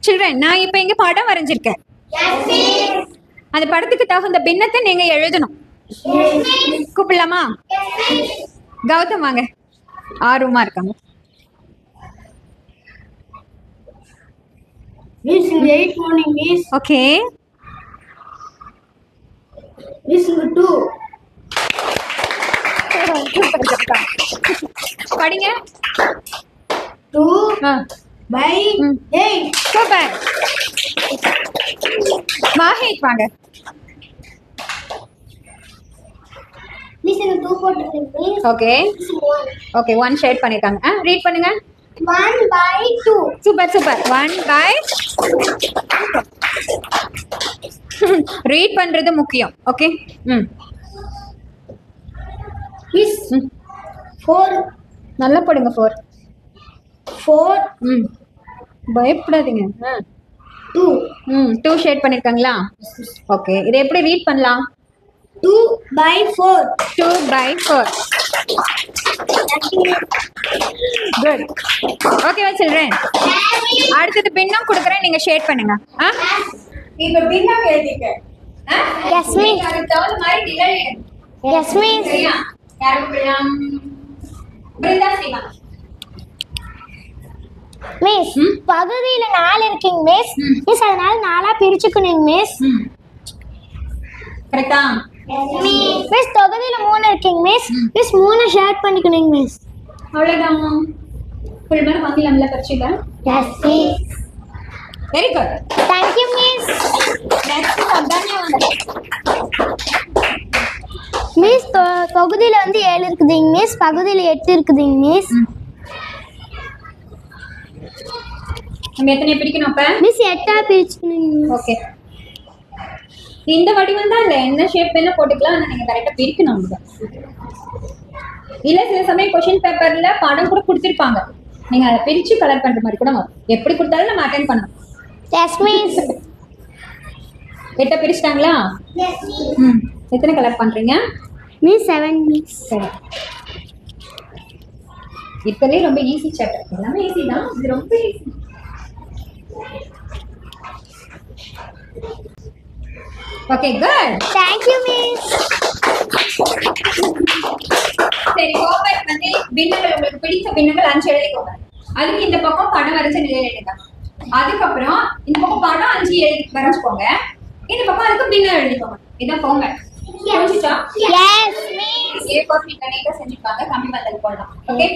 Children நான் இப்போ இங்க படம் வரைஞ்சிருக்கேன் அந்த படத்துக்கு தகுந்த பின்னத்தை நீங்க எழுதணும் கூப்பிடலாமா கௌதம் வாங்க ஆர்வமா இருக்காங்க Miss, eighth morning, Miss. Okay Miss, two. படிங்க Two ah by Mm. eight. Super Mahesh வாங்க. ஓகே. ஓகே ஒன் ஷேட் பண்ணிருக்காங்க. ஆ ரீட் பண்ணுங்க. One by two. Super super one by read பண்றது முக்கியம். ஓகே ம். Miss, ம். Four. நல்லா போடுங்க ஃபோர் Four, ம். பயப்படாதீங்க. two. ம் டூ ஷேட் பண்ணிருக்காங்களா? ஓகே இதை எப்படி ரீட் பண்ணலாம்? Two by four. Two by four good ஓகேவா சில்ட்ரன் அடுத்தது பின்னம் கொடுக்குறேன் நீங்க ஷேட் பண்ணுங்க. ஆ? இப்ப பின்னம் எழுதிக்க. miss. அதுக்கு தகுந்த மாதிரி நிழல். Yes, Miss. சரியா? யாரும் பிள்ளாம் பிருந்தா சிவா மிஸ் ம்? பகுதியில நாலு இருக்குங்க மிஸ். மிஸ் அதனால நாலா பிரிச்சுக்கணுங்க மிஸ் கரெக்டா மிஸ் தொகுதியில மூணு இருக்குங்க மிஸ். மிஸ் மூணு ஷேர் பண்ணிக்கணுங்க மிஸ் அவ்வளவுதான் ஃபுல் மார்க் வாங்கலாம்ல பரீட்சையில yes miss very good miss next சப்தானே வந்து. மிஸ் தொகுதியில வந்து ஏழு இருக்குதுங்க மிஸ் பகுதியில எட்டு இருக்குதுங்க மிஸ் நம்ம எத்தனை பிரிக்கணும் அப்ப? மிஸ் எட்டா பிரிச்சுக்கணுங்க ஓகே இந்த வடிவம் தான் இல்ல? என்ன ஷேப் வேணா போட்டுக்கலாம் ஆனா நீங்க கரெக்டா பிரிக்கணும் இல்ல சில சமயம் கொஸ்டின் பேப்பர்ல படம் கூட கொடுத்திருப்பாங்க. நீங்க அதை பிரிச்சு கலர் பண்ற மாதிரி கூட வரும். எப்படி கொடுத்தாலும் நம்ம அட்டென்ட் பண்ணணும் எட்ட பிரிச்சிட்டாங்களா? ம். எத்தனை கலர் பண்றீங்க? மிஸ் செவன் மிஸ் சரி. இப்பவே ரொம்ப ஈஸி சாப்டர் எல்லாமே ஈஸி தான். இது ரொம்ப easy okay good thank you miss சரி ஹோம்ஒர்க் வந்து பின்னங்கள் உங்களுக்கு பிடித்த பின்னங்கள் அஞ்சு எழுதிக்கோங்க அதுக்கு இந்த பக்கம் படம் வரைஞ்ச நிலையில எழுதுங்க. அதுக்கப்புறம் இந்த பக்கம் படம் அஞ்சு எழுதி வரைஞ்சுக்கோங்க. இந்த பக்கம் அதுக்கு பின்னம் எழுதிக்கோங்க இதான் ஹோம்ஒர்க் புரிஞ்சுச்சா ஏ ஃபோர் நீட்டா செஞ்சுப்பாங்க. கம்மி பந்தல் போடலாம். ஓகே